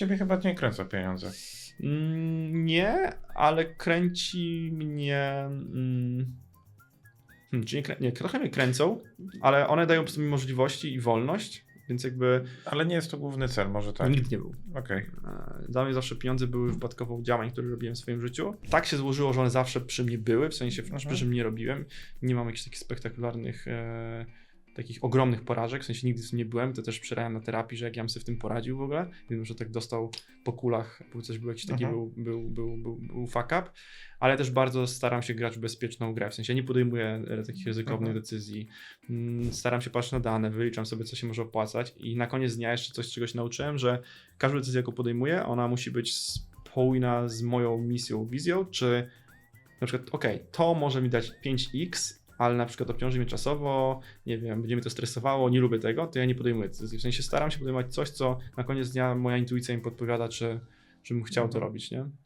Ciebie chyba nie kręcą pieniądze. Mm, nie, ale kręci mnie. Mm, hmm, czy nie, nie, trochę mnie kręcą, ale one dają mi możliwości i wolność, więc jakby Ale nie jest to główny cel, może tak. nigdy nie był. Okej. E, Dla mnie zawsze pieniądze były wypadkową działań, które robiłem w swoim życiu. Tak się złożyło, że one zawsze przy mnie były, w sensie Mhm. przy czym nie robiłem. Nie mam jakichś takich spektakularnych, e, takich ogromnych porażek, w sensie nigdy z tym nie byłem, to też przerabiam na terapii, że jak ja bym sobie w tym poradził w ogóle, mimo że tak dostał po kulach, bo coś był jakiś taki, Mhm. był, był, był, był, był fuck up, ale też bardzo staram się grać w bezpieczną grę, w sensie nie podejmuję takich ryzykownych Mhm. decyzji, Mm, staram się patrzeć na dane, wyliczam sobie, co się może opłacać i na koniec dnia jeszcze coś, czego się nauczyłem, że każda decyzja, jaką podejmuję, ona musi być spójna z moją misją, wizją, czy na przykład, ok, to może mi dać 5x, ale na przykład obciąży mnie czasowo, nie wiem, będzie mnie to stresowało, nie lubię tego, to ja nie podejmuję decyzji. W sensie staram się podejmować coś, co na koniec dnia moja intuicja mi podpowiada, czy, żebym chciał to Mhm. robić, nie?